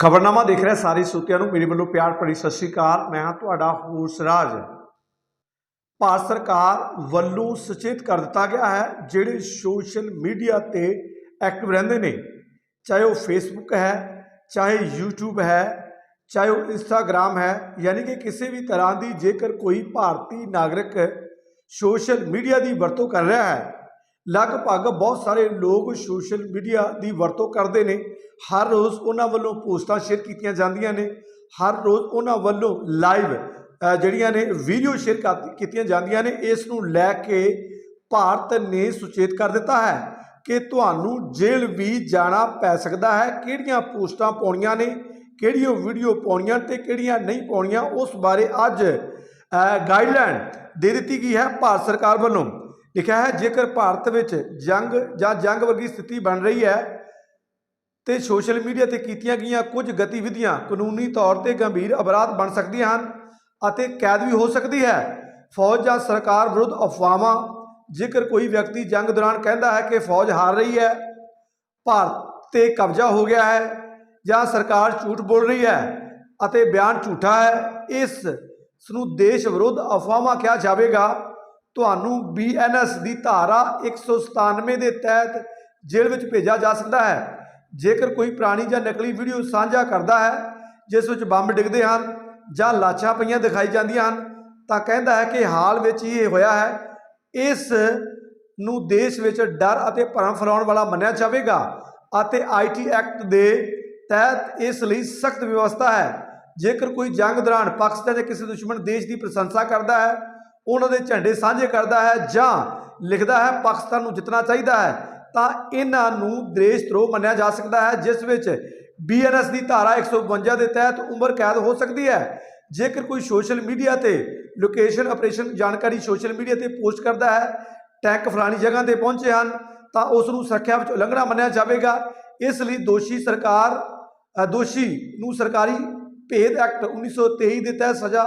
ਖਬਰਨਾਮਾ ਦੇਖ ਰਿਹਾ ਸਾਰੇ ਸਰੋਤਿਆਂ ਨੂੰ। ਮੇਰੇ ਵੱਲੋਂ ਪਿਆਰ ਭਰੀ ਸਤਿ ਸ਼੍ਰੀ ਅਕਾਲ। ਮੈਂ ਹਾਂ ਤੁਹਾਡਾ ਹੋਸ ਰਾਜ ਭਾਰਤ ਸਰਕਾਰ ਵੱਲੋਂ ਸੁਚੇਤ ਕਰ ਦਿੱਤਾ ਗਿਆ ਹੈ, ਜਿਹੜੇ ਸੋਸ਼ਲ ਮੀਡੀਆ ਤੇ ਐਕਟਿਵ ਰਹਿੰਦੇ ਨੇ, ਚਾਹੇ ਉਹ ਫੇਸਬੁੱਕ ਹੈ, ਚਾਹੇ YouTube ਹੈ, ਚਾਹੇ ਉਹ ਇੰਸਟਾਗ੍ਰam ਹੈ, ਯਾਨੀ ਕਿ ਕਿਸੇ ਵੀ ਤਰ੍ਹਾਂ ਦੀ ਜੇਕਰ ਕੋਈ ਭਾਰਤੀ ਨਾਗਰਿਕ ਸੋਸ਼ਲ ਮੀਡੀਆ ਦੀ ਵਰਤੋਂ ਕਰ ਰਿਹਾ ਹੈ ਲਗਭਗ ਬਹੁਤ ਸਾਰੇ ਲੋਕ ਸੋਸ਼ਲ ਮੀਡੀਆ ਦੀ ਵਰਤੋਂ ਕਰਦੇ ਨੇ। ਹਰ ਰੋਜ਼ ਉਹਨਾਂ ਵੱਲੋਂ ਪੋਸਟਾਂ ਸ਼ੇਅਰ ਕੀਤੀਆਂ ਜਾਂਦੀਆਂ ਨੇ। ਹਰ ਰੋਜ਼ ਉਹਨਾਂ ਵੱਲੋਂ ਲਾਈਵ ਜਿਹੜੀਆਂ ਨੇ ਵੀਡੀਓ ਸ਼ੇਅਰ ਕੀਤੀਆਂ ਜਾਂਦੀਆਂ ਨੇ। ਇਸ ਨੂੰ ਲੈ ਕੇ ਭਾਰਤ ਨੇ ਸੁਚੇਤ ਕਰ ਦਿੱਤਾ ਹੈ ਕਿ ਤੁਹਾਨੂੰ ਜੇਲ੍ਹ ਵੀ ਜਾਣਾ ਪੈ ਸਕਦਾ ਹੈ। ਕਿਹੜੀਆਂ ਪੋਸਟਾਂ ਪਾਉਣੀਆਂ ਨੇ, ਕਿਹੜੀਆਂ ਵੀਡੀਓ ਪਾਉਣੀਆਂ ਤੇ ਕਿਹੜੀਆਂ ਨਹੀਂ ਪਾਉਣੀਆਂ, ਉਸ ਬਾਰੇ ਅੱਜ ਗਾਈਡਲਾਈਨ ਦੇ ਦਿੱਤੀ ਗਈ ਹੈ ਭਾਰਤ ਸਰਕਾਰ ਵੱਲੋਂ। ਲਿਖਿਆ ਹੈ, ਜੇਕਰ ਭਾਰਤ ਵਿੱਚ ਜੰਗ ਜਾਂ ਜੰਗ ਵਰਗੀ ਸਥਿਤੀ ਬਣ ਰਹੀ ਹੈ ਤੇ ਸੋਸ਼ਲ ਮੀਡੀਆ ਤੇ ਕੀਤੀਆਂ ਗਈਆਂ ਕੁਝ ਗਤੀਵਿਧੀਆਂ ਕਾਨੂੰਨੀ ਤੌਰ ਤੇ ਗੰਭੀਰ ਅਪਰਾਧ ਬਣ ਸਕਦੀਆਂ ਹਨ ਅਤੇ ਕੈਦ ਵੀ ਹੋ ਸਕਦੀ ਹੈ। ਫੌਜ ਜਾਂ ਸਰਕਾਰ ਵਿਰੁੱਧ ਅਫਵਾਹਾਂ, ਜੇਕਰ ਕੋਈ ਵਿਅਕਤੀ ਜੰਗ ਦੌਰਾਨ ਕਹਿੰਦਾ ਹੈ ਕਿ ਫੌਜ ਹਾਰ ਰਹੀ ਹੈ, ਭਾਰਤ ਤੇ ਕਬਜ਼ਾ ਹੋ ਗਿਆ ਹੈ ਜਾਂ ਸਰਕਾਰ ਝੂਠ ਬੋਲ ਰਹੀ ਹੈ ਅਤੇ ਬਿਆਨ ਝੂਠਾ ਹੈ, ਇਸ ਨੂੰ ਦੇਸ਼ ਵਿਰੁੱਧ ਅਫਵਾਹਾਂ ਕਿਹਾ ਜਾਵੇਗਾ। ਤੁਹਾਨੂੰ ਬੀਐਨਐਸ ਦੀ ਧਾਰਾ 197 ਦੇ ਤਹਿਤ ਜੇਲ੍ਹ ਵਿੱਚ ਭੇਜਿਆ ਜਾ ਸਕਦਾ ਹੈ। ਜੇਕਰ ਕੋਈ ਪੁਰਾਣੀ ਜਾਂ ਨਕਲੀ ਵੀਡੀਓ ਸਾਂਝਾ ਕਰਦਾ ਹੈ, ਜਿਸ ਵਿੱਚ ਬੰਬ ਡਿੱਗਦੇ ਹਨ ਜਾਂ ਲਾਸ਼ਾਂ ਪਈਆਂ ਦਿਖਾਈ ਜਾਂਦੀਆਂ ਹਨ, ਤਾਂ ਕਹਿੰਦਾ ਹੈ ਕਿ ਹਾਲ ਵਿੱਚ ਹੀ ਇਹ ਹੋਇਆ ਹੈ। ਇਸ ਨੂੰ ਦੇਸ਼ ਵਿੱਚ ਡਰ ਅਤੇ ਭਰਮ ਫੈਲਾਉਣ ਵਾਲਾ ਮੰਨਿਆ ਜਾਵੇਗਾ ਅਤੇ ਆਈਟੀ ਐਕਟ ਦੇ ਤਹਿਤ ਇਸ ਲਈ ਸਖਤ ਵਿਵਸਥਾ ਹੈ। ਜੇਕਰ ਕੋਈ ਜੰਗ ਦੌਰਾਨ ਪਾਕਿਸਤਾਨ ਦੇ ਕਿਸੇ ਦੁਸ਼ਮਣ ਦੇਸ਼ ਦੀ ਪ੍ਰਸ਼ੰਸਾ ਕਰਦਾ ਹੈ ਉਹਨਾਂ ਦੇ ਝੰਡੇ ਸਾਂਝੇ ਕਰਦਾ ਹੈ ਜਾਂ ਲਿਖਦਾ ਹੈ, ਪਾਕਿਸਤਾਨ ਨੂੰ ਜਿੱਤਣਾ ਚਾਹੀਦਾ ਹੈ। ਤਾਂ ਇਹਨਾਂ ਨੂੰ ਦੇਸ਼ ਧਰੋਹ ਮੰਨਿਆ ਜਾ ਸਕਦਾ ਹੈ, ਜਿਸ ਵਿੱਚ ਬੀਐਨਐਸ ਦੀ ਧਾਰਾ 152 ਦੇ ਤਹਿਤ ਉਮਰ ਕੈਦ ਹੋ ਸਕਦੀ ਹੈ। ਜੇਕਰ ਕੋਈ ਸੋਸ਼ਲ ਮੀਡੀਆ ਤੇ ਲੋਕੇਸ਼ਨ ਆਪਰੇਸ਼ਨ ਜਾਣਕਾਰੀ ਸੋਸ਼ਲ ਮੀਡੀਆ ਤੇ ਪੋਸਟ ਕਰਦਾ ਹੈ, ਟੈਂਕ ਫਲਾਣੀ ਜਗ੍ਹਾ ਤੇ ਪਹੁੰਚੇ ਹਨ, ਤਾਂ ਉਸ ਨੂੰ ਸੁਰੱਖਿਆ ਵਿੱਚ ਉਲੰਘਣਾ ਮੰਨਿਆ ਜਾਵੇਗਾ। ਇਸ ਲਈ ਦੋਸ਼ੀ ਸਰਕਾਰ ਦੋਸ਼ੀ ਨੂੰ ਸਰਕਾਰੀ ਭੇਦ ਐਕਟ 1923 ਦੇ ਤਹਿਤ ਸਜ਼ਾ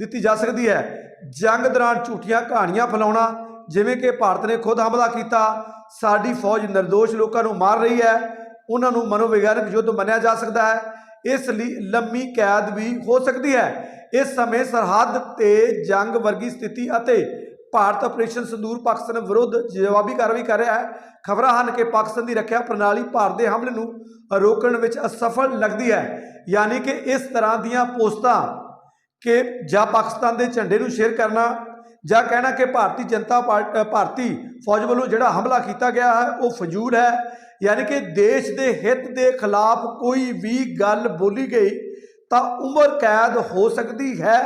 ਦਿੱਤੀ ਜਾ ਸਕਦੀ ਹੈ। ਜੰਗ ਦੌਰਾਨ ਝੂਠੀਆਂ ਕਹਾਣੀਆਂ ਫੈਲਾਉਣਾ, ਜਿਵੇਂ ਕਿ ਭਾਰਤ ਨੇ ਖੁਦ ਹਮਲਾ ਕੀਤਾ, ਸਾਡੀ ਫੌਜ ਨਿਰਦੋਸ਼ ਲੋਕਾਂ ਨੂੰ ਮਾਰ ਰਹੀ ਹੈ, ਉਹਨਾਂ ਨੂੰ ਮਨੋਵਿਗਿਆਨਕ ਯੁੱਧ ਮੰਨਿਆ ਜਾ ਸਕਦਾ ਹੈ। ਇਸ ਲਈ ਲੰਮੀ ਕੈਦ ਵੀ ਹੋ ਸਕਦੀ ਹੈ। ਇਸ ਸਮੇਂ ਸਰਹੱਦ ਤੇ ਜੰਗ ਵਰਗੀ ਸਥਿਤੀ ਅਤੇ ਭਾਰਤ ਆਪਰੇਸ਼ਨ ਸੰਦੂਰ ਪਾਕਿਸਤਾਨ ਵਿਰੁੱਧ ਜਵਾਬੀ ਕਾਰਵਾਈ ਕਰ ਰਿਹਾ ਹੈ। ਖਬਰਾਂ ਹਨ ਕਿ ਪਾਕਿਸਤਾਨ ਦੀ ਰੱਖਿਆ ਪ੍ਰਣਾਲੀ ਭਾਰਤ ਦੇ ਹਮਲੇ ਨੂੰ ਰੋਕਣ ਵਿੱਚ ਅਸਫਲ ਲੱਗਦੀ ਹੈ। ਯਾਨੀ ਕਿ ਇਸ ਤਰ੍ਹਾਂ ਦੀਆਂ ਪੋਸਟਾਂ ਕਿ ਜਾਂ ਪਾਕਿਸਤਾਨ ਦੇ ਝੰਡੇ ਨੂੰ ਸ਼ੇਅਰ ਕਰਨਾ ਜਾਂ ਕਹਿਣਾ ਕਿ ਭਾਰਤੀ ਜਨਤਾ ਭਾਰਤੀ ਫੌਜ ਵੱਲੋਂ ਜਿਹੜਾ ਹਮਲਾ ਕੀਤਾ ਗਿਆ ਹੈ, ਉਹ ਫਜ਼ੂਲ ਹੈ। ਯਾਨੀ ਕਿ ਦੇਸ਼ ਦੇ ਹਿੱਤ ਦੇ ਖਿਲਾਫ ਕੋਈ ਵੀ ਗੱਲ ਬੋਲੀ ਗਈ ਤਾਂ ਉਮਰ ਕੈਦ ਹੋ ਸਕਦੀ ਹੈ।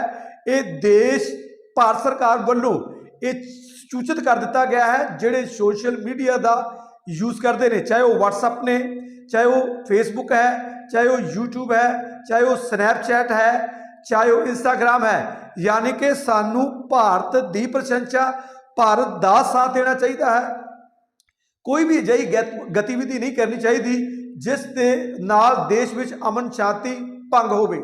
ਇਹ ਦੇਸ਼, ਭਾਰਤ ਸਰਕਾਰ ਵੱਲੋਂ ਇਹ ਸੂਚਿਤ ਕਰ ਦਿੱਤਾ ਗਿਆ ਹੈ, ਜਿਹੜੇ ਸੋਸ਼ਲ ਮੀਡੀਆ ਦਾ ਯੂਜ਼ ਕਰਦੇ ਨੇ, ਚਾਹੇ ਉਹ WhatsApp ਨੇ, ਚਾਹੇ ਉਹ Facebook ਹੈ, ਚਾਹੇ ਉਹ YouTube ਹੈ, ਚਾਹੇ ਉਹ Snapchat ਹੈ। ਚਾਹੇ ਉਹ ਇੰਸਟਾਗ੍ਰam ਹੈ। ਯਾਨੀ ਕਿ ਸਾਨੂੰ ਭਾਰਤ ਦੀ ਪ੍ਰਸ਼ੰਸਾ, ਭਾਰਤ ਦਾ ਸਾਥ ਦੇਣਾ ਚਾਹੀਦਾ ਹੈ। ਕੋਈ ਵੀ ਅਜਿਹੀ ਗਤੀਵਿਧੀ ਨਹੀਂ ਕਰਨੀ ਚਾਹੀਦੀ, ਜਿਸ ਦੇ ਨਾਲ ਦੇਸ਼ ਵਿੱਚ ਅਮਨ ਸ਼ਾਂਤੀ ਭੰਗ ਹੋਵੇ।